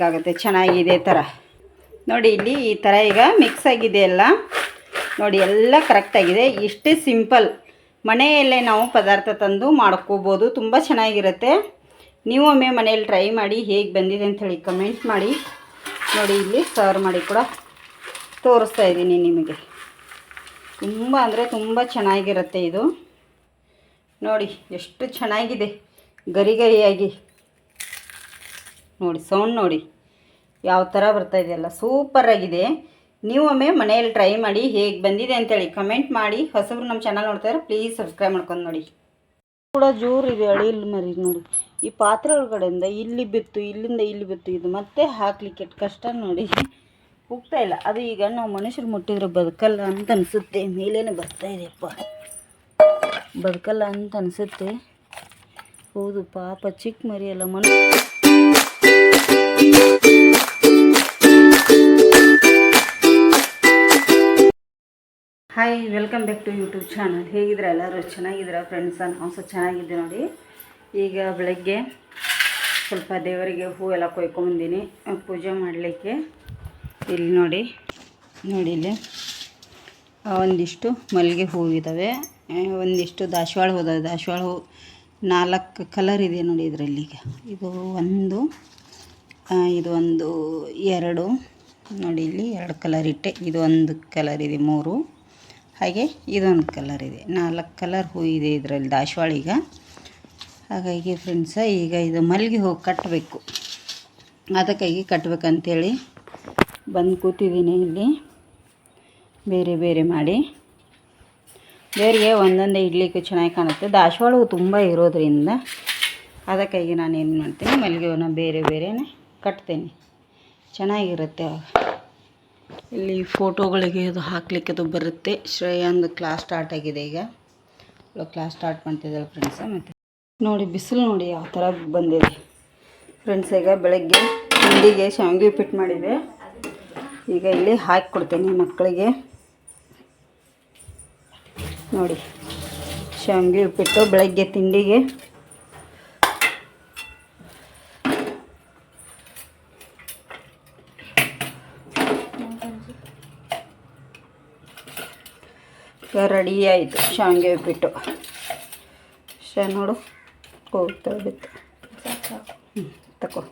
ಮಾಡಬೇಕಾಗತ್ತೆ ಚೆನ್ನಾಗಿದೆ ಥರ. ನೋಡಿ, ಇಲ್ಲಿ ಈ ಥರ ಈಗ ಮಿಕ್ಸ್ ಆಗಿದೆ ಎಲ್ಲ. ನೋಡಿ, ಎಲ್ಲ ಕರೆಕ್ಟಾಗಿದೆ ಇಷ್ಟೇ ಸಿಂಪಲ್ ಮನೆಯಲ್ಲೇ ನಾವು ಪದಾರ್ಥ ತಂದು ಮಾಡ್ಕೋಬೋದು. ತುಂಬ ಚೆನ್ನಾಗಿರುತ್ತೆ. ನೀವು ಒಮ್ಮೆ ಮನೆಯಲ್ಲಿ ಟ್ರೈ ಮಾಡಿ ಹೇಗೆ ಬಂದಿದೆ ಅಂಥೇಳಿ ಕಮೆಂಟ್ ಮಾಡಿ. ನೋಡಿ, ಇಲ್ಲಿ ಸರ್ವ್ ಮಾಡಿ ಕೂಡ ತೋರಿಸ್ತಾ ಇದ್ದೀನಿ ನಿಮಗೆ. ತುಂಬ ಅಂದರೆ ತುಂಬ ಚೆನ್ನಾಗಿರುತ್ತೆ ಇದು. ನೋಡಿ, ಎಷ್ಟು ಚೆನ್ನಾಗಿದೆ. ಗರಿ ಗರಿಯಾಗಿ. ನೋಡಿ, ಸೌಂಡ್ ನೋಡಿ. ಯಾವ ಥರ ಬರ್ತಾ ಇದೆಯಲ್ಲ ಸೂಪರಾಗಿದೆ ಒಮ್ಮೆ ಮನೆಯಲ್ಲಿ ಟ್ರೈ ಮಾಡಿ ಹೇಗೆ ಬಂದಿದೆ ಅಂತೇಳಿ ಕಮೆಂಟ್ ಮಾಡಿ. ಹೊಸಬ್ರು ನಮ್ಮ ಚಾನಲ್ ಇದ್ರೆ ಪ್ಲೀಸ್ ಸಬ್ಸ್ಕ್ರೈಬ್ ಮಾಡ್ಕೊಂಡು ನೋಡಿ. ಕೂಡ ಜೋರಿದೆ ಅಳಿಲ್ ಮರಿ ನೋಡಿ. ಈ ಪಾತ್ರೆ ಒಳಗಡೆಯಿಂದ ಇಲ್ಲಿ ಬಿತ್ತು, ಇಲ್ಲಿಂದ ಇಲ್ಲಿ ಬಿತ್ತು, ಇದು ಮತ್ತೆ ಹಾಕ್ಲಿಕ್ಕೆ ಕಷ್ಟ ನೋಡಿ. ಹೋಗ್ತಾ ಇಲ್ಲ. ಅದು ಈಗ ನಾವು ಮನುಷ್ಯರು ಮುಟ್ಟಿದ್ರೆ ಬದುಕಲ್ಲ ಅಂತ ಅನಿಸುತ್ತೆ. ಮೇಲೇನೆ ಬರ್ತಾ ಇದೆಯಪ್ಪ ಬದುಕಲ್ಲ ಅಂತ ಅನಿಸುತ್ತೆ. ಹೌದು, ಪಾಪ ಚಿಕ್ಕ ಮರಿ ಅಲ್ಲ Manu hi welcome back to YouTube channel ಹೇಗಿದ್ರೆ ಎಲ್ಲರೂ? ಚೆನ್ನಾಗಿದ್ದೀರಾ ಫ್ರೆಂಡ್ಸ ನಾವು ಸಹ ಚೆನ್ನಾಗಿದ್ದೆ ನೋಡಿ. ಈಗ ಬೆಳಗ್ಗೆ ಸ್ವಲ್ಪ ದೇವರಿಗೆ ಹೂ ಎಲ್ಲ ಕೊಯ್ಕೊಂಬಂದಿನಿ ಅಹ್, ಪೂಜೆ ಮಾಡಲಿಕ್ಕೆ. ಇಲ್ಲಿ ನೋಡಿ ನೋಡಿ ಇಲ್ಲಿ. ಒಂದಿಷ್ಟು ಮಲ್ಲಿಗೆ ಹೂವು ಇದ್ದಾವೆ ಒಂದಿಷ್ಟು ದಾಸವಾಳ ಹೂ ದಾಸವಾಳ ಹೂ ನಾಲ್ಕು ಕಲರ್ ಇದೆ ನೋಡಿ ಇದರಲ್ಲಿ ಇದು ಒಂದು ಇದು ಒಂದು ಎರಡು. ನೋಡಿ ಇಲ್ಲಿ ಎರಡು ಕಲರ್ ಇಟ್ಟೆ. ಇದು ಒಂದು ಕಲರ್ ಇದೆ, ಮೂರು. ಹಾಗೆ ಇದೊಂದು ಕಲರ್ ಇದೆ. ನಾಲ್ಕು ಕಲರ್ ಹೂ ಇದೆ ಇದರಲ್ಲಿ ದಾಸವಾಳ ಈಗ. ಹಾಗಾಗಿ ಫ್ರೆಂಡ್ಸ ಈಗ ಇದು ಮಲ್ಲಿಗೆ ಹೂ ಕಟ್ಟಬೇಕು ಅದಕ್ಕಾಗಿ ಕಟ್ಟಬೇಕಂತೇಳಿ ಬಂದು ಕೂತಿದ್ದೀನಿ ಇಲ್ಲಿ. ಬೇರೆ ಬೇರೆ ಮಾಡಿ. ಬೇರೆಗೆ ಒಂದೊಂದೇ ಇಡ್ಲಿಕ್ಕೆ ಚೆನ್ನಾಗಿ ಕಾಣುತ್ತೆ. ದಾಸವಾಳ ಹೂ ತುಂಬ ಇರೋದ್ರಿಂದ ಅದಕ್ಕಾಗಿ ನಾನು ಏನು ಮಾಡ್ತೀನಿ, ಮಲ್ಲಿಗೆ ಹೂನ ಬೇರೆ ಬೇರೆನೇ ಕಟ್ತೇನೆ. ಚೆನ್ನಾಗಿರುತ್ತೆ. ಇಲ್ಲಿ ಫೋಟೋಗಳಿಗೆ ಅದು ಹಾಕ್ಲಿಕ್ಕೆ ಅದು ಬರುತ್ತೆ. ಶ್ರೇಯಾಂದು ಕ್ಲಾಸ್ ಸ್ಟಾರ್ಟ್ ಆಗಿದೆ ಈಗ. ಕ್ಲಾಸ್ ಸ್ಟಾರ್ಟ್ ಮಾಡ್ತಿದ್ದಾಳೆ ಫ್ರೆಂಡ್ಸ ಮತ್ತು ನೋಡಿ, ಬಿಸಿಲು ನೋಡಿ ಯಾವ ಥರ ಬಂದಿದೆ. ಫ್ರೆಂಡ್ಸ್ ಈಗ ಬೆಳಗ್ಗೆ ತಿಂಡಿಗೆ ಶಾವಿಗೆ ಉಪ್ಪಿಟ್ಟು ಮಾಡಿದೆ. ಈಗ ಇಲ್ಲಿ ಹಾಕಿ ಕೊಡ್ತೇನೆ ಮಕ್ಕಳಿಗೆ. ನೋಡಿ, ಶಾವಿಗೆ ಉಪ್ಪಿಟ್ಟು ಬೆಳಗ್ಗೆ ತಿಂಡಿಗೆ. ರೆಡಿ ಆಯಿತು. ಶಾವಿಗೆ ಉಪ್ಪಿಟ್ಟು. ಶಾ ನೋಡು, ಹೋಗ್ತಾ ಬಿತ್ತು. ಹ್ಞೂ ತಗೋ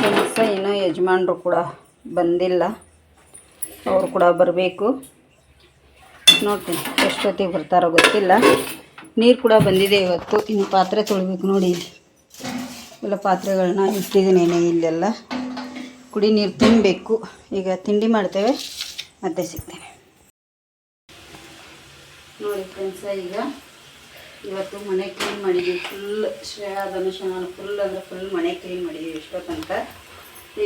ಕೆಲಸ ಇನ್ನೂ ಯಜಮಾನರು ಕೂಡ ಬಂದಿಲ್ಲ. ಅವರು ಕೂಡ ಬರಬೇಕು. ನೋಡ್ತೀನಿ. ಎಷ್ಟೊತ್ತಿಗೆ ಬರ್ತಾರೋ ಗೊತ್ತಿಲ್ಲ. ನೀರು ಕೂಡ ಬಂದಿದೆ ಇವತ್ತು. ಇನ್ನು ಪಾತ್ರೆ ತೊಳಿಬೇಕು ನೋಡಿ. ಎಲ್ಲ ಪಾತ್ರೆಗಳನ್ನ ಇಟ್ಟಿದ್ದೀನಿ ಇಲ್ಲೆಲ್ಲ. ಕುಡಿ ನೀರು ತಿನ್ನಬೇಕು ಈಗ ತಿಂಡಿ ಮಾಡ್ತೇವೆ. ಮತ್ತೆ ಸಿಗ್ತೇನೆ. ನೋಡಿ ಫ್ರೆಂಡ್ಸ ಈಗ ಇವತ್ತು ಮನೆ ಕ್ಲೀನ್ ಮಾಡಿದ್ದೀವಿ ಫುಲ್ ಶ್ರೇಯಾ, ಧನುಷ ಫುಲ್ ಅಂದರೆ ಫುಲ್ ಮನೆ ಕ್ಲೀನ್ ಮಾಡಿದ್ದೀವಿ ತನಕ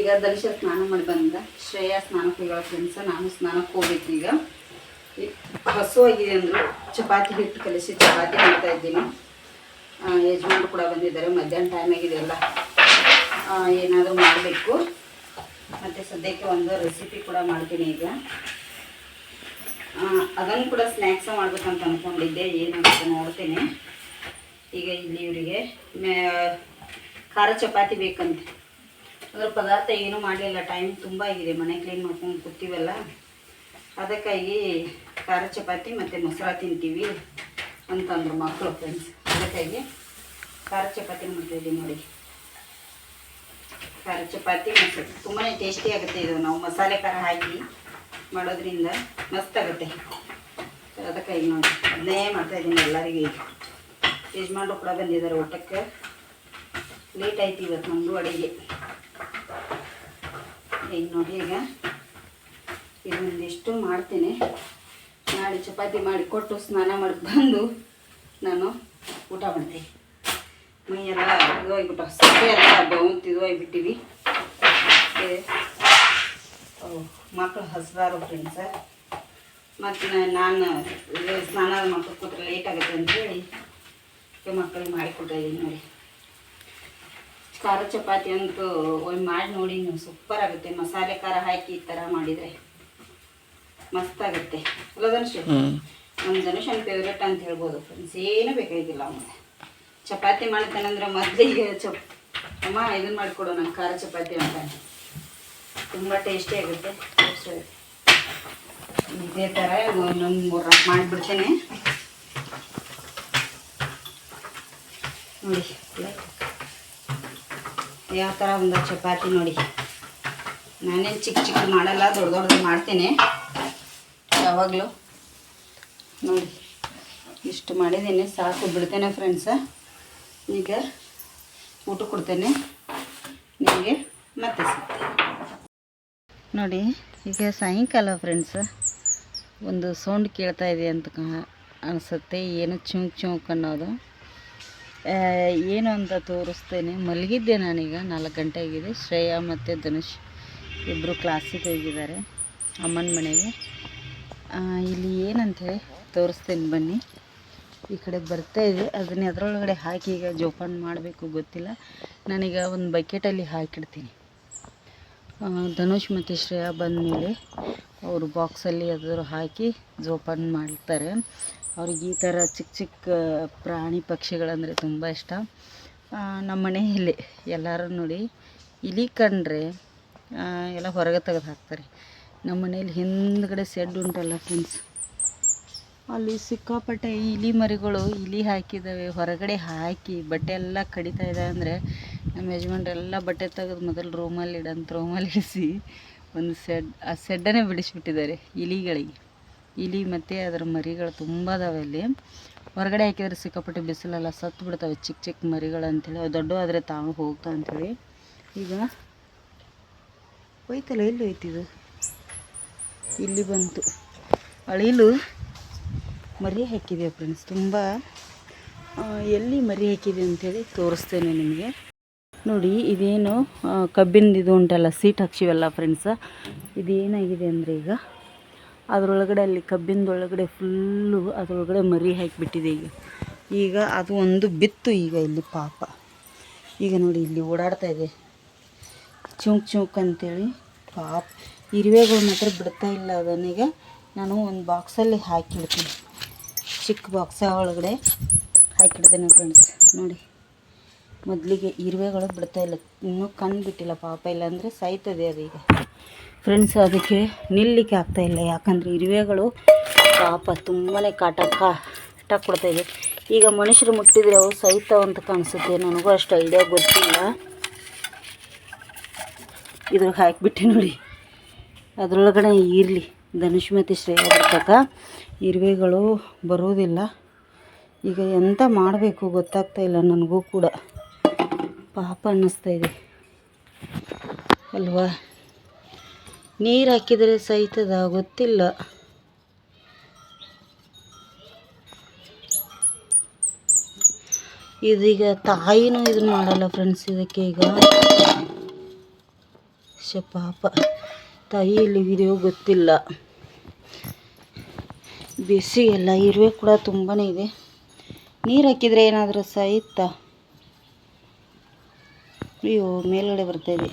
ಈಗ ಧನುಷ ಸ್ನಾನ ಮಾಡಿ ಬಂದ. ಶ್ರೇಯಾ ಸ್ನಾನಕ್ಕೆ ಫ್ರೆಂಡ್ಸ ನಾನು ಸ್ನಾನಕ್ಕೆ ಹೋಗ್ಬೇಕು ಈಗ. ಹಸುವಾಗಿದೆ ಅಂದರು ಚಪಾತಿ ಹಿಟ್ಟು ಕಲಿಸಿ ಚಪಾತಿ ಮಾಡ್ತಾ ಇದ್ದೀನಿ. ಯಜಮಾನ್ ಯಜಮಾನ್ರು ಕೂಡ ಬಂದಿದ್ದಾರೆ, ಮಧ್ಯಾಹ್ನ ಟೈಮ್ ಆಗಿದೆ ಎಲ್ಲ ಏನಾದರೂ ಮಾಡಬೇಕು. ಮತ್ತು ಸದ್ಯಕ್ಕೆ ಒಂದು ರೆಸಿಪಿ ಕೂಡ ಮಾಡ್ತೀನಿ ಈಗ. ಅದನ್ನು ಕೂಡ ಸ್ನ್ಯಾಕ್ಸ ಮಾಡ್ಬೇಕಂತ ಅಂದ್ಕೊಂಡಿದ್ದೆ ಅಂತ ನೋಡ್ತೀನಿ. ಈಗ ಇಲ್ಲಿ ಇವರಿಗೆ ಖಾರ ಚಪಾತಿ ಬೇಕಂತೆ. ಅದ್ರ ಪದಾರ್ಥ ಏನೂ ಮಾಡಲಿಲ್ಲ ಟೈಮ್ ತುಂಬ ಆಗಿದೆ, ಮನೆ ಕ್ಲೀನ್ ಮಾಡ್ಕೊಂಡು ಕೂತೀವಲ್ಲ. ಅದಕ್ಕಾಗಿ ಖಾರ ಚಪಾತಿ ಮತ್ತು ಮೊಸರ ತಿಂತೀವಿ ಅಂತಂದ್ರು ಮಕ್ಕಳು ಫ್ರೆಂಡ್ಸ್ ಅದಕ್ಕಾಗಿ ಖಾರ ಚಪಾತಿ ಮಾಡ್ತಾಯಿದ್ದೀವಿ ನೋಡಿ. ಖಾರ ಚಪಾತಿ, ಮೊಸರು. ತುಂಬಾ ಟೇಸ್ಟಿ ಆಗುತ್ತೆ ಇದು. ನಾವು ಮಸಾಲೆ ಖಾರ ಹಾಕಿ ಮಾಡೋದ್ರಿಂದ ಮಸ್ತ್ ಆಗುತ್ತೆ. ಅದಕ್ಕಾಗಿ ನೋಡಿ. ಅದನ್ನೇ ಮಾಡ್ತಾಯಿದ್ದೀನಿ ಎಲ್ಲರಿಗೂ ಯಜಮಾನ್ರು ಕೂಡ ಬಂದಿದ್ದಾರೆ ಊಟಕ್ಕೆ. ಲೇಟ್ ಆಯ್ತು ಇವತ್ತು ನಮ್ಮದು ಅಡುಗೆ. ಈಗ ನೋಡಿ ಈಗ. ಇದೊಂದಿಷ್ಟು ಮಾಡ್ತೀನಿ? ನಾಳೆ ಚಪಾತಿ ಮಾಡಿ ಕೊಟ್ಟು ಸ್ನಾನ ಮಾಡಿ ಬಂದು ನಾನು ಊಟ ಮಾಡ್ತೀನಿ ಮೈಯೆಲ್ಲ ಇದಾಗಿಬಿಟ್ಟು ಸೊಪ್ಪೆ ಎಲ್ಲ ಬೆವಂತ ಇದಾಗಿಬಿಟ್ಟಿವಿ ಮಕ್ಕಳು ಹಸ್ರಾರು ಫ್ರೆಂಡ್ಸ ಮತ್ತು ನಾನು ಸ್ನಾನ ಮಕ್ಕಳು ಕೂತ್ರೆ ಲೇಟ್ ಆಗುತ್ತೆ ಅಂತೇಳಿ ಮಕ್ಕಳಿಗೆ ಮಾಡಿಕೊಟ್ಟಿದ್ದೀನಿ ನೋಡಿ. ಖಾರ ಚಪಾತಿ ಅಂತೂ ಒಂದು ಮಾಡಿ ನೋಡಿ, ನೀವು ಸೂಪರ್ ಆಗುತ್ತೆ. ಮಸಾಲೆ ಖಾರ ಹಾಕಿ ಈ ಥರ ಮಾಡಿದರೆ. ಮಸ್ತ್ ಆಗುತ್ತೆ ಅಲ್ಲ ಧನುಷ್ ನಮ್ಮ ಫೇವ್ರೇಟ್ ಅಂತ ಹೇಳ್ಬೋದು. ಫ್ರೆಂಡ್ಸ್ ಏನು ಬೇಕಾಗಿಲ್ಲ ಅವನಿಗೆ. ಚಪಾತಿ ಮಾಡ್ತಾನಂದ್ರೆ ಮೊದಲಿಗೆ ಚಪ್ ಅಮ್ಮ ಇದನ್ನ ಮಾಡಿಕೊಡು ನಂಗೆ ಖಾರ ಚಪಾತಿ ಅಂತ ತುಂಬ ಟೇಸ್ಟಿ ಆಗುತ್ತೆ. ಇದೇ ಥರ ಒಂದೊಂದು ಮೂರು ರಾಕ್ ಮಾಡಿಬಿಡ್ತೇನೆ. ನೋಡಿ ಯಾವ ಥರ ಒಂದು ಚಪಾತಿ ನೋಡಿ. ನಾನೇನು ಚಿಕ್ಕ ಚಿಕ್ಕ ಮಾಡಲ್ಲ ದೊಡ್ಡ ದೊಡ್ಡದು ಮಾಡ್ತೇನೆ. ಯಾವಾಗಲೂ. ನೋಡಿ, ಇಷ್ಟು ಮಾಡಿದ್ದೀನಿ, ಸಾಕು, ಬಿಡ್ತೇನೆ ಫ್ರೆಂಡ್ಸ ಈಗ ಊಟ ಕೊಡ್ತೇನೆ. ನಿಮಗೆ ಮತ್ತೆ ನೋಡಿ, ಈಗ ಸಾಯಂಕಾಲ ಫ್ರೆಂಡ್ಸ ಒಂದು ಸೌಂಡ್ ಕೇಳ್ತಾ ಇದೆ ಅಂತ ಅನಿಸುತ್ತೆ, ಏನು ಚುಂಕ್ ಚುಂಕ್ ಅನ್ನೋದು. ಏನು ಅಂತ ತೋರಿಸ್ತೇನೆ. ಮಲಗಿದ್ದೆ ನಾನೀಗ, ನಾಲ್ಕು ಗಂಟೆ ಆಗಿದೆ. ಶ್ರೇಯಾ ಮತ್ತು ಧನುಷ್ ಇಬ್ಬರು ಕ್ಲಾಸಿಗೆ ಹೋಗಿದ್ದಾರೆ. ಅಮ್ಮನ ಮನೆಗೆ. ಇಲ್ಲಿ ಏನಂತೇಳಿ ತೋರಿಸ್ತೇನೆ ಬನ್ನಿ. ಈ ಕಡೆ ಬರ್ತಾ ಇದೆ. ಅದನ್ನ ಅದರೊಳಗಡೆ ಹಾಕಿ ಈಗ ಜೋಪಾನ ಮಾಡಬೇಕು ಗೊತ್ತಿಲ್ಲ. ನಾನೀಗ ಒಂದು ಬಕೆಟಲ್ಲಿ ಹಾಕಿಡ್ತೀನಿ. ಧನುಷ್ ಮತ್ತು ಶ್ರೇಯಾ ಬಂದಮೇಲೆ ಅವರು ಬಾಕ್ಸಲ್ಲಿ ಅದ್ರ ಹಾಕಿ ಜೋಪಾನ ಮಾಡ್ತಾರೆ. ಅವ್ರಿಗೆ ಈ ಥರ ಚಿಕ್ಕ ಚಿಕ್ಕ ಪ್ರಾಣಿ ಪಕ್ಷಿಗಳಂದರೆ ತುಂಬ ಇಷ್ಟ. ನಮ್ಮ ಮನೆಯಲ್ಲಿ ಎಲ್ಲರೂ ನೋಡಿ ಇಲಿ ಕಂಡ್ರೆ ಎಲ್ಲ ಹೊರಗೆ ತೆಗೆದು ಹಾಕ್ತಾರೆ. ನಮ್ಮ ಮನೇಲಿ ಹಿಂದ್ಗಡೆ ಸೆಡ್ ಉಂಟಲ್ಲ ಫ್ರೆಂಡ್ಸ್ ಅಲ್ಲಿ ಸಿಕ್ಕಾಪಟ್ಟೆ ಇಲಿ ಮರಿಗಳು ಇಲಿ ಹಾಕಿದ್ದಾವೆ. ಹೊರಗಡೆ ಹಾಕಿ ಬಟ್ಟೆ ಎಲ್ಲ ಕಡಿತಾ ಇದೆ ಅಂದರೆ ನಮ್ಮ ಯಜಮಾನ್ರು ಎಲ್ಲ ಬಟ್ಟೆ ತೆಗೆದು ಮೊದಲು ರೂಮಲ್ಲಿ ಇಡಂತ ರೂಮಲ್ಲಿ ಇಡಿಸಿ ಒಂದು ಸೆಡ್ ಆ ಸೆಡ್ಡನ್ನೇ ಬಿಡಿಸಿಬಿಟ್ಟಿದ್ದಾರೆ ಇಲಿಗಳಿಗೆ. ಇಲಿ ಮತ್ತು ಅದರ ಮರಿಗಳು ತುಂಬ ಅದಾವೆ ಅಲ್ಲಿ. ಹೊರಗಡೆ ಹಾಕಿದ್ರೆ ಸಿಕ್ಕಾಪಟ್ಟೆ ಬಿಸಿಲೆಲ್ಲ ಸತ್ತು ಬಿಡ್ತಾವೆ ಚಿಕ್ಕ ಚಿಕ್ಕ ಮರಿಗಳು ಅಂಥೇಳಿ ಅವು ದೊಡ್ಡ ಆದರೆ ತಾವು ಹೋಗ್ತಾ ಅಂಥೇಳಿ ಈಗ ಹೋಯ್ತಲ್ಲ, ಎಲ್ಲಿ ಹೋಯ್ತಿದು ಇಲ್ಲಿ ಬಂತು. ಅಳಿಲು ಮರಿ ಹಾಕಿದೆ ಫ್ರೆಂಡ್ಸ್ ತುಂಬ ಎಲ್ಲಿ ಮರಿ ಹಾಕಿದೆ ಅಂತೇಳಿ ತೋರಿಸ್ತೇನೆ ನಿಮಗೆ. ನೋಡಿ ಇದೇನು ಆ, ಕಬ್ಬಿಂದು ಇದು ಉಂಟಲ್ಲ ಸೀಟ್ ಹಾಕ್ಸಿವಲ್ಲ ಫ್ರೆಂಡ್ಸ ಇದೇನಾಗಿದೆ ಅಂದರೆ ಈಗ ಅದರೊಳಗಡೆ ಅಲ್ಲಿ ಕಬ್ಬಿಂದೊಳಗಡೆ ಫುಲ್ಲು ಅದರೊಳಗಡೆ ಮರಿ ಹಾಕಿಬಿಟ್ಟಿದೆ ಈಗ. ಈಗ ಅದು ಒಂದು ಬಿತ್ತು ಈಗ ಇಲ್ಲಿ ಪಾಪ. ಈಗ ನೋಡಿ ಇಲ್ಲಿ ಓಡಾಡ್ತಾ ಇದೆ. ಚುಂಕ್ ಚುಂಕ್ ಅಂತೇಳಿ ಪಾಪ. ಇರುವೆಗಳು ಮಾತ್ರ ಬಿಡ್ತಾ ಇಲ್ಲ ಅದನ್ನೀಗ ನಾನು ಒಂದು ಬಾಕ್ಸಲ್ಲಿ ಹಾಕಿಡ್ತೀನಿ. ಚಿಕ್ಕ ಬಾಕ್ಸ ಒಳಗಡೆ ಹಾಕಿಡ್ತೇನೆ ಫ್ರೆಂಡ್ಸ್ ನೋಡಿ, ಮೊದಲಿಗೆ ಇರುವೆಗಳು ಬಿಡ್ತಾ ಇಲ್ಲ. ಇನ್ನೂ ಕಣ್ಣು ಬಿಟ್ಟಿಲ್ಲ ಪಾಪ. ಇಲ್ಲಾಂದರೆ ಸಾಯ್ತದೆ ಅದೀಗ ಫ್ರೆಂಡ್ಸ್ ಅದಕ್ಕೆ ನಿಲ್ಲಿಕ್ಕೆ ಆಗ್ತಾ ಇಲ್ಲ. ಯಾಕಂದರೆ ಇರುವೆಗಳು ಪಾಪ ತುಂಬಾ ಕಾಟ ಕಾಟ ಇದೆ. ಈಗ ಮನುಷ್ಯರು ಮುಟ್ಟಿದ್ರೆ ಅವು ಸಾಯ್ತಾವ ಅಂತ ಕಾಣಿಸುತ್ತೆ. ನನಗೂ ಅಷ್ಟು ಐಡಿಯಾ ಗೊತ್ತಿಲ್ಲ. ಇದ್ರಾಗ ಹಾಕಿಬಿಟ್ಟೆ ನೋಡಿ. ಅದರೊಳಗಡೆ ಇರಲಿ ಧನುಷ್ ಮತ್ತು ಶ್ರೇಯ ಬರ್ತಕ ಇರುವೆಗಳು ಬರೋದಿಲ್ಲ ಈಗ ಎಂತ ಮಾಡಬೇಕು ಗೊತ್ತಾಗ್ತಾ ಇಲ್ಲ ನನಗೂ ಕೂಡ. ಪಾಪ ಅನ್ನಿಸ್ತಾ ಇದೆ. ಅಲ್ವಾ? ನೀರು ಹಾಕಿದರೆ ಸಹಿತದ ಗೊತ್ತಿಲ್ಲ ಇದೀಗ ತಾಯಿನೂ ಇದನ್ನ ಮಾಡಲ್ಲ ಫ್ರೆಂಡ್ಸ್ ಇದಕ್ಕೆ ಈಗ. ಶ ಪಾಪ. ತಾಯಿ ಎಲ್ಲಿಗಿದೆಯೋ ಗೊತ್ತಿಲ್ಲ. ಬೇಸಿಗೆಲ್ಲ ಇರುವೆ ಕೂಡ ತುಂಬಾ ಇದೆ. ನೀರು ಹಾಕಿದರೆ ಏನಾದರೂ ಸಾಯುತ್ತಾ ಅಯ್ಯೋ, ಮೇಲ್ಗಡೆ ಬರ್ತಾ ಇದೆ.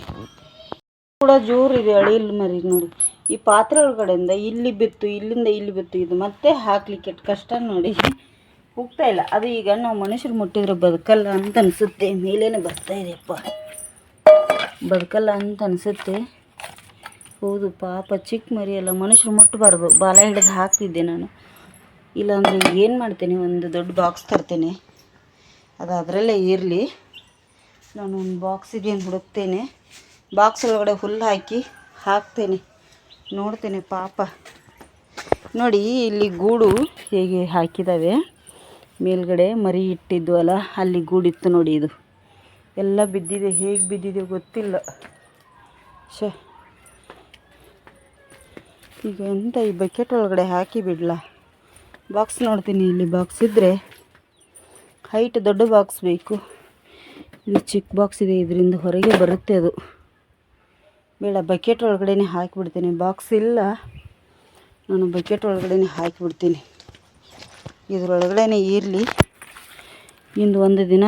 ಕೂಡ ಇದೆ ಅಳಿಲ್ ಮರಿ ನೋಡಿ. ಈ ಪಾತ್ರೆ ಒಳಗಡೆಯಿಂದ ಇಲ್ಲಿ ಬಿತ್ತು, ಇಲ್ಲಿಂದ ಇಲ್ಲಿ ಬಿತ್ತು, ಇದು ಮತ್ತೆ ಹಾಕ್ಲಿಕ್ಕೆ ಕಷ್ಟ ನೋಡಿ. ಹೋಗ್ತಾ ಇಲ್ಲ. ಅದು ಈಗ ನಾವು ಮನುಷ್ಯರು ಮುಟ್ಟಿದ್ರೆ ಬದುಕಲ್ಲ ಅಂತ ಅನಿಸುತ್ತೆ. ಮೇಲೇನೆ ಬರ್ತಾ ಇದೆಯಪ್ಪ ಬದುಕಲ್ಲ ಅಂತ ಅನಿಸುತ್ತೆ. ಹೌದು, ಪಾಪ ಚಿಕ್ಕ ಮರಿ ಅಲ್ಲ ಮನುಷ್ಯರು ಮುಟ್ಟಬಾರ್ದು ಬಾಲ ಹಿಡಿದು ಹಾಕ್ತಿದ್ದೆ ನಾನು. ಇಲ್ಲಾಂದರೆ ಏನು ಮಾಡ್ತೇನೆ, ಒಂದು ದೊಡ್ಡ ಬಾಕ್ಸ್ ತರ್ತೇನೆ. ಅದು ಅದರಲ್ಲೇ ಇರಲಿ. ನಾನು ಒಂದು ಬಾಕ್ಸ್ ಇದೆಯನ್ನು ಹುಡುಕ್ತೇನೆ. ಬಾಕ್ಸ್ ಒಳಗಡೆ ಹುಲ್ಲು ಹಾಕಿ ಹಾಕ್ತೇನೆ. ನೋಡ್ತೇನೆ ಪಾಪ. ನೋಡಿ, ಇಲ್ಲಿ ಗೂಡು ಹೇಗೆ ಹಾಕಿದ್ದಾವೆ ಮೇಲ್ಗಡೆ ಮರಿ ಇಟ್ಟಿದ್ದು ಅಲ್ಲ, ಅಲ್ಲಿ ಗೂಡಿತ್ತು ನೋಡಿ ಇದು. ಎಲ್ಲ ಬಿದ್ದಿದೆ, ಹೇಗೆ ಬಿದ್ದಿದೆ ಗೊತ್ತಿಲ್ಲ. ಶ ಈಗ ಎಂತ ಈ ಬಕೆಟ್ ಒಳಗಡೆ ಹಾಕಿ ಬಿಡ್ಲಾ? ಬಾಕ್ಸ್ ನೋಡ್ತೀನಿ ಇಲ್ಲಿ ಬಾಕ್ಸ್ ಇದ್ದರೆ ಹೈಟ್ ದೊಡ್ಡ ಬಾಕ್ಸ್ ಬೇಕು. ಇದು ಚಿಕ್ಕ ಬಾಕ್ಸ್ ಇದೆ, ಇದರಿಂದ ಹೊರಗೆ ಬರುತ್ತೆ ಅದು. ಬೇಡ ಬಕೆಟ್ ಒಳಗಡೆ ಹಾಕಿಬಿಡ್ತೀನಿ. ಬಾಕ್ಸ್ ಇಲ್ಲ, ನಾನು ಬಕೆಟ್ ಒಳಗಡೆ ಹಾಕಿಬಿಡ್ತೀನಿ. ಇದರೊಳಗಡೆ ಇರಲಿ. ಇಂದು ಒಂದು ದಿನ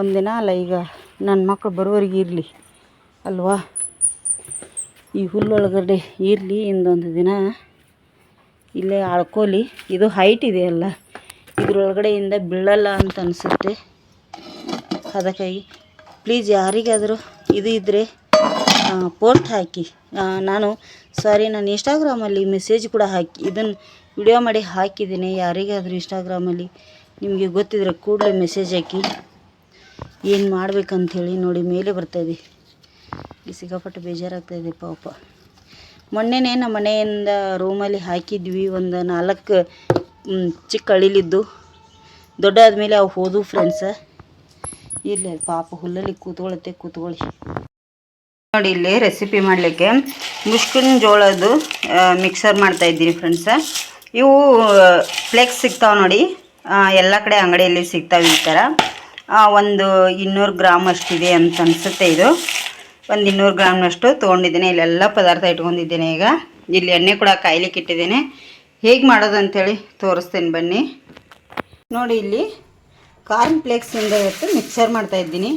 ಒಂದು ದಿನ ಅಲ್ಲ, ಈಗ ನನ್ನ ಮಕ್ಕಳು ಬರೋವರೆಗೆ ಇರಲಿ. ಅಲ್ವಾ? ಈ ಹುಲ್ಲೊಳಗಡೆ ಇರಲಿ ಇನ್ನೊಂದು ದಿನ. ಇಲ್ಲೇ ಆಳ್ಕೊಲಿ. ಇದು ಹೈಟ್ ಇದೆ ಅಲ್ಲ. ಇದ್ರೊಳಗಡೆಯಿಂದ ಬೀಳಲ್ಲ ಅಂತ ಅನಿಸುತ್ತೆ. ಅದಕ್ಕಾಗಿ ಪ್ಲೀಸ್ ಯಾರಿಗಾದರೂ ಇದು ಇದ್ದರೆ ಪೋಸ್ಟ್ ಹಾಕಿ. ನಾನು ಸಾರಿ ನಾನು ಇನ್ಸ್ಟಾಗ್ರಾಮಲ್ಲಿ ಮೆಸೇಜ್ ಕೂಡ ಹಾಕಿ ಇದನ್ನು ವಿಡಿಯೋ ಮಾಡಿ ಹಾಕಿದ್ದೀನಿ. ಯಾರಿಗಾದರೂ ಇನ್ಸ್ಟಾಗ್ರಾಮಲ್ಲಿ ನಿಮಗೆ ಗೊತ್ತಿದ್ರೆ ಕೂಡಲೇ ಮೆಸೇಜ್ ಹಾಕಿ. ಏನು ಮಾಡ್ಬೇಕಂಥೇಳಿ ನೋಡಿ, ಮೇಲೆ ಬರ್ತಾಯಿದೆ ಈ ಸಿಕ್ಕಾಪಟ್ಟೆ ಬೇಜಾರಾಗ್ತಾಯಿದೆ ಪಾಪ. ಮೊನ್ನೆನೇ ನಮ್ಮ ಮನೆಯಿಂದ ರೂಮಲ್ಲಿ ಹಾಕಿದ್ವಿ ಒಂದು ನಾಲ್ಕು ಚಿಕ್ಕ ಅಳಿಲಿದ್ದು. ದೊಡ್ಡ ಆದಮೇಲೆ ಅವು ಹೋದವು ಫ್ರೆಂಡ್ಸ. ಇರಲಿ ಪಾಪ, ಹುಲ್ಲಲ್ಲಿ ಕೂತ್ಕೊಳ್ಳುತ್ತೆ ಕೂತ್ಕೊಳ್ಳಿ ನೋಡಿ, ಇಲ್ಲಿ ರೆಸಿಪಿ ಮಾಡಲಿಕ್ಕೆ ಮುಷ್ಕಿನ ಜೋಳದ್ದು ಮಿಕ್ಸರ್ ಮಾಡ್ತಾ ಇದ್ದೀನಿ ಫ್ರೆಂಡ್ಸ. ಇವು ಫ್ಲೆಕ್ಸ್ ಸಿಗ್ತಾವೆ ನೋಡಿ. ಎಲ್ಲ ಕಡೆ ಅಂಗಡಿಯಲ್ಲಿ ಸಿಗ್ತಾವೆ ಈ ಥರ ಒಂದು ಇನ್ನೂರು ಗ್ರಾಮ್ ಅಷ್ಟಿದೆ ಅಂತ ಅನಿಸುತ್ತೆ ಇದು. ಒಂದು ಇನ್ನೂರು ಗ್ರಾಮ್ನಷ್ಟು ತೊಗೊಂಡಿದ್ದೇನೆ. ಇಲ್ಲೆಲ್ಲ ಪದಾರ್ಥ ಇಟ್ಕೊಂಡಿದ್ದೇನೆ ಈಗ. ಇಲ್ಲಿ ಎಣ್ಣೆ ಕೂಡ ಕಾಯ್ಲಿಕ್ಕೆ ಇಟ್ಟಿದ್ದೇನೆ. ಹೇಗೆ ಮಾಡೋದು ಅಂಥೇಳಿ ತೋರಿಸ್ತೇನೆ ಬನ್ನಿ. ನೋಡಿ ಇಲ್ಲಿ ಕಾರ್ನ್ ಫ್ಲೇಕ್ಸಿಂದ ಇವತ್ತು ಮಿಕ್ಸರ್ ಮಾಡ್ತಾ ಇದ್ದೀನಿ.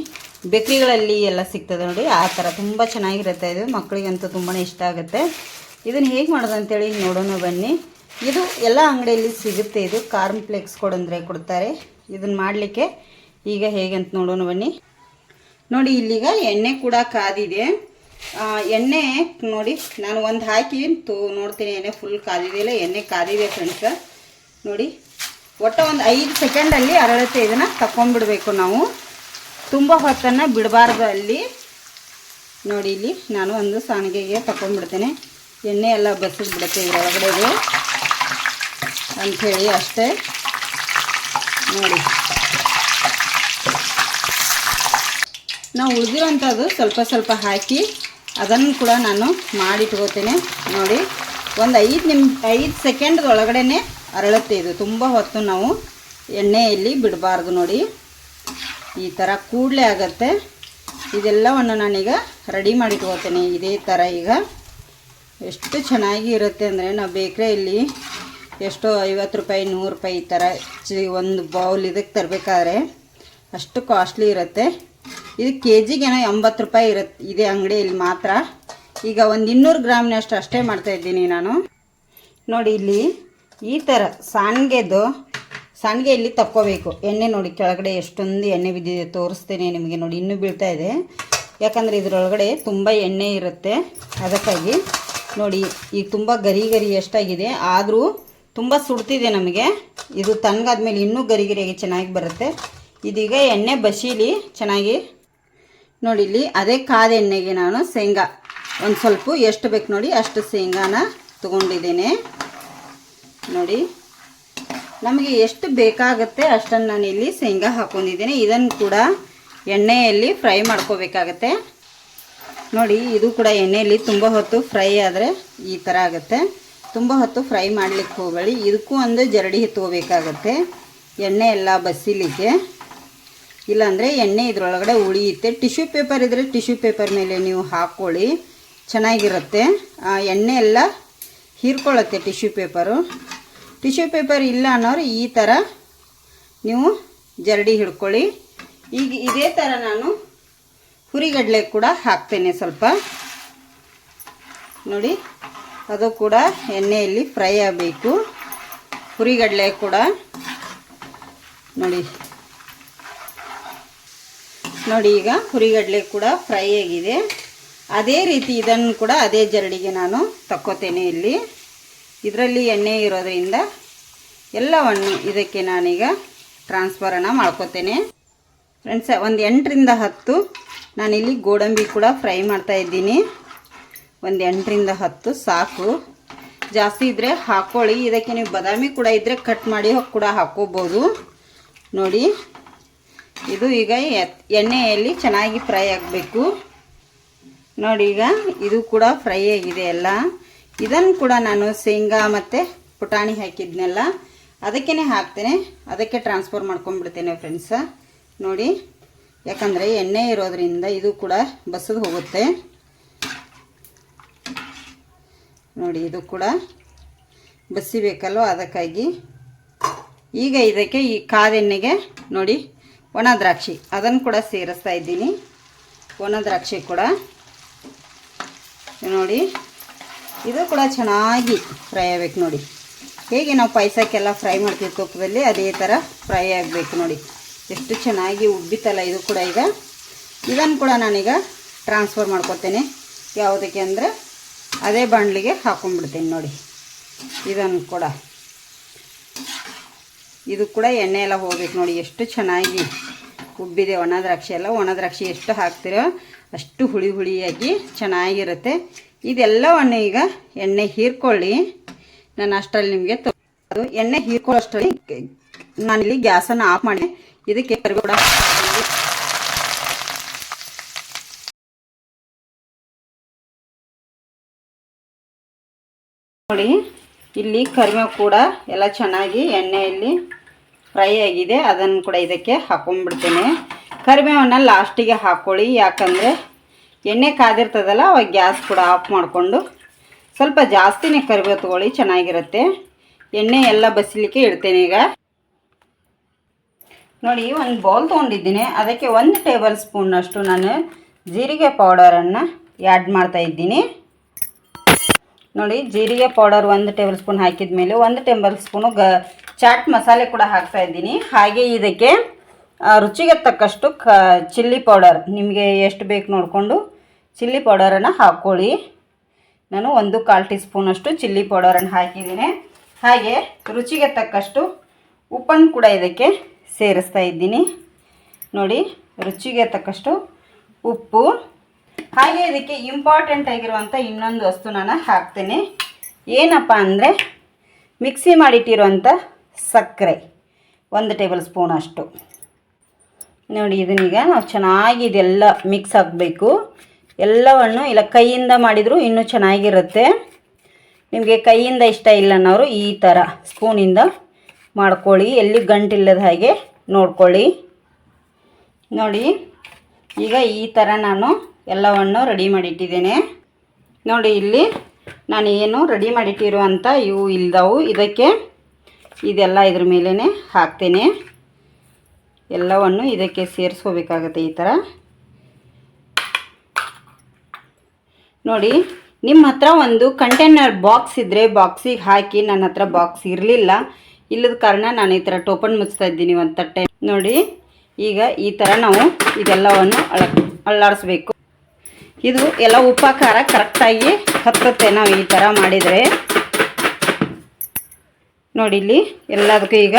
ಬೇಕ್ರಿಗಳಲ್ಲಿ ಎಲ್ಲ ಸಿಗ್ತದೆ ನೋಡಿ. ಆ ಥರ ತುಂಬ ಚೆನ್ನಾಗಿರುತ್ತೆ ಇದು. ಮಕ್ಕಳಿಗಂತೂ ತುಂಬಾ ಇಷ್ಟ ಆಗುತ್ತೆ. ಇದನ್ನು ಹೇಗೆ ಮಾಡೋದು ಅಂತೇಳಿ ನೋಡೋಣ ಬನ್ನಿ. ಇದು ಎಲ್ಲ ಅಂಗಡಿಯಲ್ಲಿ ಸಿಗುತ್ತೆ ಇದು. ಕಾರ್ನ್ ಫ್ಲೇಕ್ಸ್ ಕೊಡಂದ್ರೆ ಕೊಡ್ತಾರೆ. ಇದನ್ನು ಮಾಡಲಿಕ್ಕೆ ಈಗ ಹೇಗೆ ಅಂತ ನೋಡೋಣ ಬನ್ನಿ. ನೋಡಿ, ಇಲ್ಲಿಗ ಎಣ್ಣೆ ಕೂಡ ಕಾದಿದೆ. ಎಣ್ಣೆ ನೋಡಿ, ನಾನು ಒಂದು ಹಾಕಿ ತೋ, ನೋಡ್ತೀನಿ, ಎಣ್ಣೆ ಫುಲ್ ಕಾದಿದೆಯಲ್ಲ ಎಣ್ಣೆ ಕಾದಿದೆ ಫ್ರೆಂಡ್ಸ್ ನೋಡಿ, ಒಟ್ಟು ಒಂದು ಐದು ಸೆಕೆಂಡಲ್ಲಿ ಅರಳತೆ ಇದನ್ನು ತಗೊಂಡ್ಬಿಡ್ಬೇಕು ನಾವು. ತುಂಬ ಹೊತ್ತನ್ನು ಬಿಡಬಾರ್ದು ಅಲ್ಲಿ. ನೋಡಿ, ಇಲ್ಲಿ ನಾನು ಒಂದು ಸಾಣಿಗೆಗೆ ತಗೊಂಡ್ಬಿಡ್ತೇನೆ ಎಣ್ಣೆ ಎಲ್ಲ ಬಸಿದ್ ಬಿಡುತ್ತೆ ಇದರೊಳಗಡೆಗೆ ಅಂಥೇಳಿ ಅಷ್ಟೇ. ನೋಡಿ. ನಾವು ಉಳಿದಿರೋಂಥದ್ದು ಸ್ವಲ್ಪ ಸ್ವಲ್ಪ ಹಾಕಿ ಅದನ್ನು ಕೂಡ ನಾನು ಮಾಡಿಟ್ಕೋತೇನೆ. ನೋಡಿ, ಒಂದು ಐದು ನಿಮ್, ಐದು ಸೆಕೆಂಡ್ ಒಳಗಡೆ ಅರಳುತ್ತೆ ಇದು. ತುಂಬ ಹೊತ್ತು ನಾವು ಎಣ್ಣೆಯಲ್ಲಿ ಬಿಡಬಾರ್ದು ನೋಡಿ. ಈ ಥರ ಕೂಡಲೇ ಆಗತ್ತೆ. ಇದೆಲ್ಲವನ್ನು ನಾನೀಗ ರೆಡಿ ಮಾಡಿಟ್ಕೋತೇನೆ. ಇದೇ ಥರ ಈಗ. ಎಷ್ಟು ಚೆನ್ನಾಗಿ ಇರುತ್ತೆ ಅಂದರೆ ನಾವು ಬೇಕ್ರಿಯಲ್ಲಿ ಎಷ್ಟೋ ಐವತ್ತು ರೂಪಾಯಿ, ನೂರು ರೂಪಾಯಿ ಈ ಥರ ಒಂದು ಬೌಲ್ ಇದಕ್ಕೆ ತರಬೇಕಾದ್ರೆ ಅಷ್ಟು ಕಾಸ್ಟ್ಲಿ ಇರುತ್ತೆ. ಇದು ಕೆ ಜಿಗೇನೋ ಎಂಬತ್ತು ರೂಪಾಯಿ ಇರುತ್ತೆ ಇದೆ ಅಂಗಡಿಯಲ್ಲಿ ಮಾತ್ರ. ಈಗ ಒಂದು ಇನ್ನೂರು ಗ್ರಾಮ್ನಷ್ಟು ಅಷ್ಟೇ ಮಾಡ್ತಾ ಇದ್ದೀನಿ ನಾನು. ನೋಡಿ ಇಲ್ಲಿ ಈ ಥರ ಸಾಣಿಗೆದು ಸಾಣಿಗೆ ಇಲ್ಲಿ ತಕ್ಕೋಬೇಕು. ಎಣ್ಣೆ ನೋಡಿ ಕೆಳಗಡೆ ಎಷ್ಟೊಂದು ಎಣ್ಣೆ ಬಿದ್ದಿದೆ ತೋರಿಸ್ತೇನೆ ನಿಮಗೆ ನೋಡಿ, ಇನ್ನೂ ಬೀಳ್ತಾ ಇದೆ. ಯಾಕಂದರೆ ಇದರೊಳಗಡೆ ತುಂಬ ಎಣ್ಣೆ ಇರುತ್ತೆ. ಅದಕ್ಕಾಗಿ ನೋಡಿ ಈಗ ತುಂಬ ಗರಿ ಗರಿ ಎಷ್ಟಾಗಿದೆ. ಆದರೂ ತುಂಬ ಸುಡ್ತಿದೆ ನಮಗೆ. ಇದು ತಣ್ಣಗಾದ್ಮೇಲೆ ಇನ್ನೂ ಗರಿ ಗರಿಯಾಗಿ ಚೆನ್ನಾಗಿ ಬರುತ್ತೆ. ಇದೀಗ ಎಣ್ಣೆ ಬಸೀಲಿ ಚೆನ್ನಾಗಿ ನೋಡಿ ಇಲ್ಲಿ ಅದೇ ಕಾದ ಎಣ್ಣೆಗೆ ನಾನು ಶೇಂಗಾ. ಒಂದು ಸ್ವಲ್ಪ ಎಷ್ಟು ಬೇಕು ನೋಡಿ ಅಷ್ಟು ಶೇಂಗಾನ ತೊಗೊಂಡಿದ್ದೇನೆ. ನೋಡಿ. ನಮಗೆ ಎಷ್ಟು ಬೇಕಾಗುತ್ತೆ ಅಷ್ಟನ್ನು ನಾನು ಇಲ್ಲಿ ಶೇಂಗಾ ಹಾಕೊಂಡಿದ್ದೇನೆ. ಇದನ್ನು ಕೂಡ ಎಣ್ಣೆಯಲ್ಲಿ ಫ್ರೈ ಮಾಡ್ಕೋಬೇಕಾಗತ್ತೆ. ನೋಡಿ, ಇದು ಕೂಡ ಎಣ್ಣೆಯಲ್ಲಿ ತುಂಬ ಹೊತ್ತು ಫ್ರೈ ಆದರೆ ಈ ಥರ ಆಗುತ್ತೆ. ತುಂಬ ಹೊತ್ತು ಫ್ರೈ ಮಾಡ್ಲಿಕ್ಕೆ ಹೋಗಬೇಡಿ. ಇದಕ್ಕೂ ಒಂದು ಜರಡಿ ಎತ್ಕೋಬೇಕಾಗತ್ತೆ. ಎಣ್ಣೆ ಎಲ್ಲ ಬಸಿಲಿಕ್ಕೆ ಇಲ್ಲಾಂದರೆ ಎಣ್ಣೆ ಇದರೊಳಗಡೆ ಉಳಿಯುತ್ತೆ ಟಿಶ್ಯೂ ಪೇಪರ್ ಇದ್ದರೆ ಟಿಶ್ಯೂ ಪೇಪರ್ ಮೇಲೆ ನೀವು ಹಾಕ್ಕೊಳ್ಳಿ ಚೆನ್ನಾಗಿರುತ್ತೆ. ಎಣ್ಣೆ ಎಲ್ಲ ಹೀರ್ಕೊಳ್ಳುತ್ತೆ ಟಿಶ್ಯೂ ಪೇಪರು. ಟಿಶ್ಯೂ ಪೇಪರ್ ಇಲ್ಲ ಅನ್ನೋರು ಈ ಥರ ನೀವು ಜರಡಿ ಹಿಡ್ಕೊಳ್ಳಿ. ಈಗ ಇದೇ ಥರ ನಾನು ಹುರಿಗಡಲೆ ಕೂಡ ಹಾಕ್ತೇನೆ ಸ್ವಲ್ಪ. ನೋಡಿ, ಅದು ಕೂಡ ಎಣ್ಣೆಯಲ್ಲಿ ಫ್ರೈ ಆಗಬೇಕು. ಹುರಿಗಡಲೆ ಕೂಡ. ನೋಡಿ ನೋಡಿ ಈಗ ಹುರಿಗಡಲೆ ಕೂಡ ಫ್ರೈ ಆಗಿದೆ. ಅದೇ ರೀತಿ ಇದನ್ನು ಕೂಡ ಅದೇ ಜರಡಿಗೆ ನಾನು ತಕ್ಕೋತೇನೆ ಇಲ್ಲಿ. ಇದರಲ್ಲಿ ಎಣ್ಣೆ ಇರೋದ್ರಿಂದ ಎಲ್ಲವನ್ನು ಇದಕ್ಕೆ ನಾನೀಗ ಟ್ರಾನ್ಸ್ಫರನ್ನು ಮಾಡ್ಕೋತೇನೆ. ಫ್ರೆಂಡ್ಸ್ ಒಂದು ಎಂಟರಿಂದ ಹತ್ತು ನಾನಿಲ್ಲಿ ಗೋಡಂಬಿ ಕೂಡ ಫ್ರೈ ಮಾಡ್ತಾ ಇದ್ದೀನಿ. ಒಂದು ಎಂಟರಿಂದ ಹತ್ತು ಸಾಕು. ಜಾಸ್ತಿ ಇದ್ದರೆ ಹಾಕ್ಕೊಳ್ಳಿ ಇದಕ್ಕೆ ನೀವು ಬಾದಾಮಿ ಕೂಡ ಇದ್ದರೆ ಕಟ್ ಮಾಡಿ ಕೂಡ ಹಾಕ್ಕೋಬೋದು. ನೋಡಿ. ಇದು ಈಗ ಎಣ್ಣೆಯಲ್ಲಿ ಚೆನ್ನಾಗಿ ಫ್ರೈ ಆಗಬೇಕು. ನೋಡಿ ಈಗ ಇದು ಕೂಡ ಫ್ರೈ ಆಗಿದೆ ಎಲ್ಲ. ಇದನ್ನು ಕೂಡ ನಾನು ಶೇಂಗಾ ಮತ್ತು ಪುಟಾಣಿ ಹಾಕಿದ್ನೆಲ್ಲ ಅದಕ್ಕೇ ಹಾಕ್ತೇನೆ. ಅದಕ್ಕೆ ಟ್ರಾನ್ಸ್ಫರ್ ಮಾಡ್ಕೊಂಡ್ಬಿಡ್ತೇನೆ ಫ್ರೆಂಡ್ಸ ನೋಡಿ, ಯಾಕಂದರೆ ಎಣ್ಣೆ ಇರೋದ್ರಿಂದ ಇದು ಕೂಡ ಬಸದು ಹೋಗುತ್ತೆ. ನೋಡಿ, ಇದು ಕೂಡ ಬಸಿಬೇಕಲ್ವ ಅದಕ್ಕಾಗಿ. ಈಗ ಇದಕ್ಕೆ ಈ ಕಾದೆಣ್ಣೆಗೆ ನೋಡಿ ಒಣ ದ್ರಾಕ್ಷಿ ಅದನ್ನು ಕೂಡ ಸೇರಿಸ್ತಾ ಇದ್ದೀನಿ. ಒಣ ದ್ರಾಕ್ಷಿ ಕೂಡ ನೋಡಿ, ಇದು ಕೂಡ ಚೆನ್ನಾಗಿ ಫ್ರೈ ಆಗಬೇಕು ನೋಡಿ. ಹೇಗೆ ನಾವು ಪಾಯಸಕ್ಕೆಲ್ಲ ಫ್ರೈ ಮಾಡ್ತೀವಿ ತುಪ್ಪದಲ್ಲಿ, ಅದೇ ಥರ ಫ್ರೈ ಆಗಬೇಕು ನೋಡಿ. ಎಷ್ಟು ಚೆನ್ನಾಗಿ ಉಬ್ಬಿತಲ್ಲ ಇದು ಕೂಡ ಈಗ. ಇದನ್ನು ಕೂಡ ನಾನೀಗ ಟ್ರಾನ್ಸ್ಫರ್ ಮಾಡ್ಕೊತೇನೆ ಯಾವುದಕ್ಕೆ ಅಂದರೆ, ಅದೇ ಬಾಣಲಿಗೆ ಹಾಕೊಂಡ್ಬಿಡ್ತೀನಿ ನೋಡಿ. ಇದನ್ನು ಕೂಡ. ಇದು ಕೂಡ ಎಣ್ಣೆ ಎಲ್ಲ ಹೋಗ್ಬೇಕು ನೋಡಿ, ಎಷ್ಟು ಚೆನ್ನಾಗಿ ಉಬ್ಬಿದೆ. ಒಣ ದ್ರಾಕ್ಷಿ ಎಲ್ಲ ಒಣ ದ್ರಾಕ್ಷಿ ಎಷ್ಟು ಹಾಕ್ತಿರೋ ಅಷ್ಟು ಹುಳಿ ಹುಳಿಯಾಗಿ ಚೆನ್ನಾಗಿರುತ್ತೆ. ಇದೆಲ್ಲವನ್ನು ಈಗ ಎಣ್ಣೆ ಹೀರ್ಕೊಳ್ಳಿ. ನಾನು ಅಷ್ಟರಲ್ಲಿ ನಿಮಗೆ ಅದು ಎಣ್ಣೆ ಹೀರ್ಕೊಳ್ಳೋಷ್ಟರಲ್ಲಿ ನಾನಿಲ್ಲಿ ಗ್ಯಾಸನ್ನು ಆಫ್ ಮಾಡಿ, ಇದಕ್ಕೆ ಕೂಡ. ನೋಡಿ ಇಲ್ಲಿ ಕರಿಬೇವು ಕೂಡ ಎಲ್ಲ ಚೆನ್ನಾಗಿ ಎಣ್ಣೆಯಲ್ಲಿ ಫ್ರೈ ಆಗಿದೆ. ಅದನ್ನು ಕೂಡ ಇದಕ್ಕೆ ಹಾಕೊಂಡ್ಬಿಡ್ತೇನೆ. ಕರಿಬೇವನ್ನ ಲಾಸ್ಟಿಗೆ ಹಾಕ್ಕೊಳ್ಳಿ ಯಾಕಂದರೆ ಎಣ್ಣೆ ಕಾದಿರ್ತದಲ್ಲ, ಅವಾಗ ಗ್ಯಾಸ್ ಕೂಡ ಆಫ್ ಮಾಡಿಕೊಂಡು ಸ್ವಲ್ಪ ಜಾಸ್ತಿನೇ ಕರಿಬೇವು ತೊಗೊಳ್ಳಿ, ಚೆನ್ನಾಗಿರುತ್ತೆ. ಎಣ್ಣೆ ಎಲ್ಲ ಬಸಿಲಿಕ್ಕೆ ಇಡ್ತೇನೆ ಈಗ. ನೋಡಿ, ಒಂದು ಬೌಲ್ ತೊಗೊಂಡಿದ್ದೀನಿ. ಅದಕ್ಕೆ ಒಂದು ಟೇಬಲ್ ಸ್ಪೂನಷ್ಟು ನಾನು ಜೀರಿಗೆ ಪೌಡರನ್ನು ಆ್ಯಡ್ ಮಾಡ್ತಾ ಇದ್ದೀನಿ. ನೋಡಿ ಜೀರಿಗೆ ಪೌಡರ್ ಒಂದು ಟೇಬಲ್ ಸ್ಪೂನ್ ಹಾಕಿದ ಮೇಲೆ ಒಂದು ಟೇಬಲ್ ಸ್ಪೂನು ಗ ಚಾಟ್ ಮಸಾಲೆ ಕೂಡ ಹಾಕ್ತಾ ಇದ್ದೀನಿ. ಹಾಗೆ ಇದಕ್ಕೆ ರುಚಿಗೆ ತಕ್ಕಷ್ಟು ಕ, ಚಿಲ್ಲಿ ಪೌಡರ್. ನಿಮಗೆ ಎಷ್ಟು ಬೇಕು ನೋಡಿಕೊಂಡು ಚಿಲ್ಲಿ ಪೌಡರನ್ನು ಹಾಕ್ಕೊಳ್ಳಿ ನಾನು ಒಂದು ಕಾಲು ಟೀ ಸ್ಪೂನಷ್ಟು ಚಿಲ್ಲಿ ಪೌಡರನ್ನು ಹಾಕಿದ್ದೀನಿ. ಹಾಗೆ ರುಚಿಗೆ ತಕ್ಕಷ್ಟು ಉಪ್ಪನ್ನು ಕೂಡ ಇದಕ್ಕೆ ಸೇರಿಸ್ತಾ ಇದ್ದೀನಿ. ನೋಡಿ, ರುಚಿಗೆ ತಕ್ಕಷ್ಟು ಉಪ್ಪು. ಹಾಗೆ ಇದಕ್ಕೆ ಇಂಪಾರ್ಟೆಂಟ್ ಆಗಿರುವಂಥ ಇನ್ನೊಂದು ವಸ್ತು ನಾನು ಹಾಕ್ತೇನೆ. ಏನಪ್ಪ ಅಂದರೆ ಮಿಕ್ಸಿ ಮಾಡಿಟ್ಟಿರುವಂಥ ಸಕ್ಕರೆ, ಒಂದು ಟೇಬಲ್ ಸ್ಪೂನ್ ಅಷ್ಟು. ನೋಡಿ, ಇದನ್ನೀಗ ನಾವು ಚೆನ್ನಾಗಿ ಇದೆಲ್ಲ ಮಿಕ್ಸ್ ಆಗಬೇಕು. ಎಲ್ಲವನ್ನು ಇಲ್ಲ, ಕೈಯಿಂದ ಮಾಡಿದರೂ ಇನ್ನೂ ಚೆನ್ನಾಗಿರುತ್ತೆ. ನಿಮಗೆ ಕೈಯಿಂದ ಇಷ್ಟ ಇಲ್ಲ ಅನ್ನೋರು ಈ ಥರ ಸ್ಪೂನಿಂದ ಮಾಡ್ಕೊಳ್ಳಿ. ಎಲ್ಲಿ ಗಂಟಿಲ್ಲದ ಹಾಗೆ ನೋಡ್ಕೊಳ್ಳಿ. ನೋಡಿ, ಈಗ ಈ ಥರ ನಾನು ಎಲ್ಲವನ್ನು ರೆಡಿ ಮಾಡಿಟ್ಟಿದ್ದೇನೆ. ನೋಡಿ ಇಲ್ಲಿ ನಾನು ಏನು ರೆಡಿ ಮಾಡಿಟ್ಟಿರುವಂಥ ಇವು ಇಲ್ದವು. ಇದಕ್ಕೆ ಇದೆಲ್ಲ ಇದ್ರ ಮೇಲೇ ಹಾಕ್ತೇನೆ. ಎಲ್ಲವನ್ನು ಇದಕ್ಕೆ ಸೇರಿಸ್ಕೋಬೇಕಾಗತ್ತೆ ಈ ಥರ. ನೋಡಿ, ನಿಮ್ಮ ಹತ್ರ ಒಂದು ಕಂಟೈನರ್ ಬಾಕ್ಸ್ ಇದ್ದರೆ ಬಾಕ್ಸಿಗೆ ಹಾಕಿ ನನ್ನ ಹತ್ರ ಬಾಕ್ಸ್ ಇರಲಿಲ್ಲ. ಇಲ್ಲದ ಕಾರಣ ನಾನು ಈ ಥರ ಟೋಪನ್ ಮುಚ್ತಾ ಇದ್ದೀನಿ ಒಂದು ತಟ್ಟೆ. ನೋಡಿ, ಈಗ ಈ ಥರ ನಾವು ಇದೆಲ್ಲವನ್ನು ಅಳ ಅಳ್ಳಾಡಿಸ್ಬೇಕು. ಇದು ಎಲ್ಲ ಉಪ್ಪು, ಖಾರ ಕರೆಕ್ಟಾಗಿ ಹತ್ತುತ್ತೆ. ನಾವು ಈ ಥರ ಮಾಡಿದರೆ. ನೋಡಿ ಇಲ್ಲಿ ಎಲ್ಲದಕ್ಕೂ ಈಗ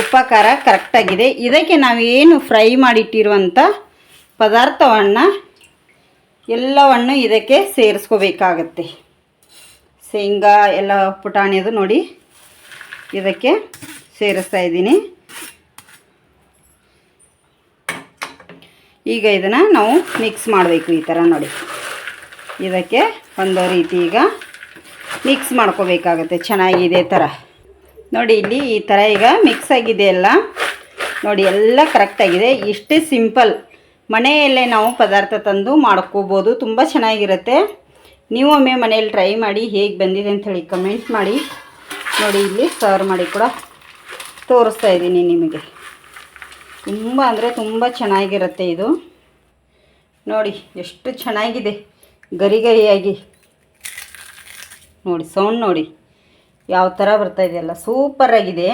ಉಪ್ಪು, ಖಾರ ಕರೆಕ್ಟಾಗಿದೆ ಇದಕ್ಕೆ ನಾವೇನು ಫ್ರೈ ಮಾಡಿಟ್ಟಿರುವಂಥ ಪದಾರ್ಥವನ್ನು ಎಲ್ಲವನ್ನು ಇದಕ್ಕೆ ಸೇರಿಸ್ಕೋಬೇಕಾಗತ್ತೆ. ಶೇಂಗಾ, ಎಲ್ಲ ಪುಟಾಣಿದು ನೋಡಿ ಇದಕ್ಕೆ ಸೇರಿಸ್ತಾ ಇದ್ದೀನಿ. ಈಗ ಇದನ್ನು ನಾವು ಮಿಕ್ಸ್ ಮಾಡಬೇಕು ಈ ಥರ ನೋಡಿ. ಇದಕ್ಕೆ ಒಂದು ರೀತಿ ಈಗ ಮಿಕ್ಸ್ ಮಾಡ್ಕೋಬೇಕಾಗತ್ತೆ. ಚೆನ್ನಾಗಿದೆ ಥರ ನೋಡಿ ಇಲ್ಲಿ ಈ ಥರ ಈಗ ಮಿಕ್ಸ್ ಆಗಿದೆ ಎಲ್ಲ. ನೋಡಿ ಎಲ್ಲ ಕರೆಕ್ಟಾಗಿದೆ ಇಷ್ಟೇ ಸಿಂಪಲ್ ಮನೆಯಲ್ಲೇ ನಾವು ಪದಾರ್ಥ ತಂದು ಮಾಡ್ಕೋಬೋದು. ತುಂಬ ಚೆನ್ನಾಗಿರುತ್ತೆ. ನೀವು ಒಮ್ಮೆ ಮನೆಯಲ್ಲಿ ಟ್ರೈ ಮಾಡಿ ಹೇಗೆ ಬಂದಿದೆ ಅಂಥೇಳಿ ಕಮೆಂಟ್ ಮಾಡಿ. ನೋಡಿ ಇಲ್ಲಿ ಸರ್ವ್ ಮಾಡಿ ಕೂಡ ತೋರಿಸ್ತಾ ಇದ್ದೀನಿ ನಿಮಗೆ. ತುಂಬ ಅಂದರೆ ತುಂಬ ಚೆನ್ನಾಗಿರುತ್ತೆ ಇದು. ನೋಡಿ ಎಷ್ಟು ಚೆನ್ನಾಗಿದೆ. ಗರಿ ಗರಿಯಾಗಿ ನೋಡಿ ಸೌಂಡ್ ನೋಡಿ. ಯಾವ ಥರ ಬರ್ತಾ ಇದೆಯಲ್ಲ ಸೂಪರಾಗಿದೆ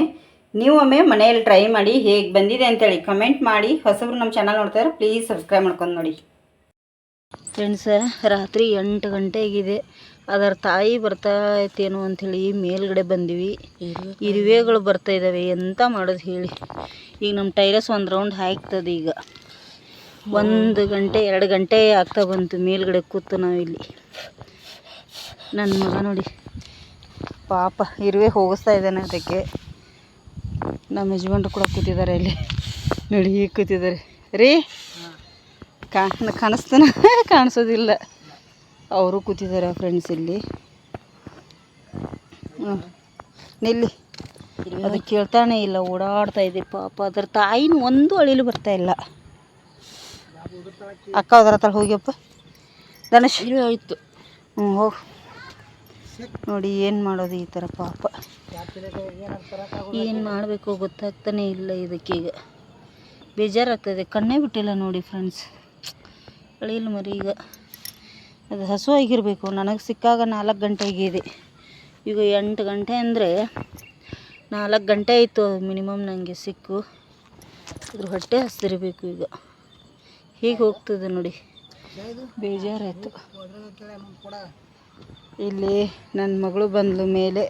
ನೀವು ಒಮ್ಮೆ ಮನೆಯಲ್ಲಿ ಟ್ರೈ ಮಾಡಿ ಹೇಗೆ ಬಂದಿದೆ ಅಂತೇಳಿ ಕಮೆಂಟ್ ಮಾಡಿ. ಹೊಸಬ್ರು ನಮ್ಮ ಚಾನಲ್ ನೋಡ್ತಾಯಿದ್ರೆ ಪ್ಲೀಸ್ ಸಬ್ಸ್ಕ್ರೈಬ್ ಮಾಡ್ಕೊಂಡು ನೋಡಿ. ಫ್ರೆಂಡ್ಸ ರಾತ್ರಿ ಎಂಟು ಗಂಟೆಗಿದೆ ಅದರ ತಾಯಿ ಬರ್ತಾ ಐತೇನೋ ಅಂಥೇಳಿ ಮೇಲ್ಗಡೆ ಬಂದಿವಿ. ಇರುವೆಗಳು ಬರ್ತಾ ಇದ್ದಾವೆ ಎಂತ ಮಾಡೋದು ಹೇಳಿ. ಈಗ ನಮ್ಮ ಟೈರಸ್ ಒಂದು ರೌಂಡ್ ಹಾಕ್ತದೆ ಈಗ. ಒಂದು ಗಂಟೆ, ಎರಡು ಗಂಟೆ ಆಗ್ತಾ ಬಂತು. ಮೇಲ್ಗಡೆ ಕೂತು ನಾವಿಲ್ಲಿ ನನ್ನ ಮಗ ನೋಡಿ. ಪಾಪ, ಇರುವೆ ಹೋಗಿಸ್ತಾ ಇದ್ದಾನೆ ಅದಕ್ಕೆ. ನಮ್ಮ ಯಜಮಾನ್ರು ಕೂಡ ಕೂತಿದ್ದಾರೆ ಇಲ್ಲಿ ನೋಡಿ, ಹೀಗೆ ಕೂತಿದ್ದಾರೆ. ರೀ ಕಾಣ ಕಾಣಿಸ್ತಾನ? ಕಾಣಿಸೋದಿಲ್ಲ. ಅವರು ಕೂತಿದ್ದಾರೆ ಫ್ರೆಂಡ್ಸ್ ಇಲ್ಲಿ. ನಿಲ್ಲಿ. ಅದು ಕೇಳ್ತಾನೆ ಇಲ್ಲ ಓಡಾಡ್ತಾ ಇದೆ ಪಾಪ. ಅದರ ತಾಯಿನ ಒಂದು ಅಳಿಲು ಬರ್ತಾ ಇಲ್ಲ. ಅಕ್ಕ ಅದರ ಹತ್ರ ಹೋಗ್ಯಪ್ಪ ಧನಶ್ ಆಯಿತು ಹ್ಞೂ ಹೋಗ್. ನೋಡಿ ಏನು ಮಾಡೋದು ಈ ಥರ ಪಾಪ. ಏನು ಮಾಡಬೇಕು ಗೊತ್ತಾಗ್ತಾನೆ ಇಲ್ಲ ಇದಕ್ಕೀಗ ಬೇಜಾರಾಗ್ತದೆ. ಕಣ್ಣೇ ಬಿಟ್ಟಿಲ್ಲ ನೋಡಿ ಫ್ರೆಂಡ್ಸ್ ಅಳಿಲು ಮರಿ ಈಗ. ಅದು ಹಸು ಆಗಿರಬೇಕು. ನನಗೆ ಸಿಕ್ಕಾಗ ನಾಲ್ಕು ಗಂಟೆ ಆಗಿದೆ ಈಗ ಎಂಟು ಗಂಟೆ ಅಂದರೆ ನಾಲ್ಕು ಗಂಟೆ ಆಯಿತು ಮಿನಿಮಮ್ ನನಗೆ ಸಿಕ್ಕು. ಇದ್ರ ಹೊಟ್ಟೆ ಹಸಿರಬೇಕು ಈಗ. ಹೀಗೆ ಹೋಗ್ತದೆ ನೋಡಿ. ಬೇಜಾರಾಯಿತು. ಇಲ್ಲಿ ನನ್ನ ಮಗಳು ಬಂದ್ಲು ಮೇಲೆ.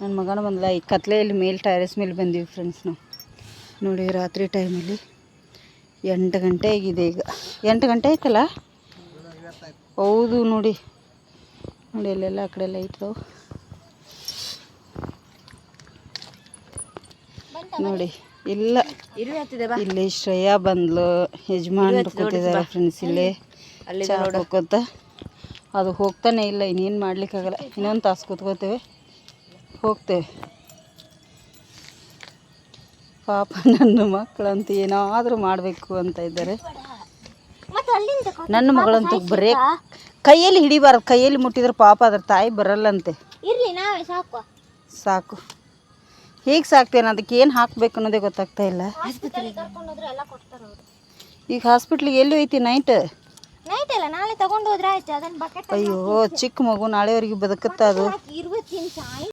ನನ್ನ ಮಗನ ಬಂದ್ಲ. ಈ ಕತ್ಲೆಯಲ್ಲಿ ಮೇಲೆ, ಟೈರಸ್ ಮೇಲೆ ಬಂದೀವಿ ಫ್ರೆಂಡ್ಸ್ ನಾವು. ನೋಡಿ ರಾತ್ರಿ ಟೈಮಲ್ಲಿ ಎಂಟು ಗಂಟೆ ಆಗಿದೆ ಈಗ. ಎಂಟು ಗಂಟೆ ಆಯ್ತಲ್ಲ? ಹೌದು ನೋಡಿ. ನೋಡಿ ಅಲ್ಲೆಲ್ಲ ಆ ಕಡೆ ಲೈಟ್ ನೋಡಿ ಇಲ್ಲ. ಇಲ್ಲಿ ಶ್ರೇಯಾ ಬಂದ್ಲು. ಯಜಮಾನ್ ಕೂತಿದ್ದಾರೆ ಫ್ರೆಂಡ್ಸ್ ಇಲ್ಲಿ. ಚಾ ಹಾಕೋತ ಅದು ಹೋಗ್ತಾನೆ ಇಲ್ಲ ಇನ್ನೇನು ಮಾಡ್ಲಿಕ್ಕಾಗಲ್ಲ. ಇನ್ನೊಂದು ತಾಸು ಕೂತ್ಕೋತೇವೆ ಹೋಗ್ತೇವೆ. ಪಾಪ ನನ್ನ ಮಕ್ಕಳಂತೂ ಏನಾದರೂ ಮಾಡಬೇಕು ಅಂತ ಇದ್ದಾರೆ. ನನ್ನ ಮಗಳಂತೂ ಬರೇ ಕೈಯಲ್ಲಿ ಹಿಡಿಬಾರ್ದು. ಕೈಯಲ್ಲಿ ಮುಟ್ಟಿದ್ರೆ ಪಾಪ ಅದ್ರ ತಾಯಿ ಬರಲ್ಲಂತೆ. ಇರ್ಲಿ ನಾವೇ ಸಾಕು. ಸಾಕು. ಹೇಗೆ ಸಾಕ್ತೇನೆ? ಅದಕ್ಕೆ ಏನು ಹಾಕಬೇಕು ಅನ್ನೋದೇ ಗೊತ್ತಾಗ್ತಾ ಇಲ್ಲ. ಈಗ ಹಾಸ್ಪಿಟ್ಲಿಗೆ ಎಲ್ಲಿ ಐತಿ ನೈಟ್ ನೈಟ್ ಎಲ್ಲ ನಾಳೆ ತಗೊಂಡು ಹೋದ್ರೆ ಆಯ್ತು. ಅದನ್ನ ಬಕೆಟ್ ಅಯ್ಯೋ ಚಿಕ್ಕ ಮಗು ನಾಳೆವರೆಗೆ ಬದುಕುತ್ತಾ ಅದು?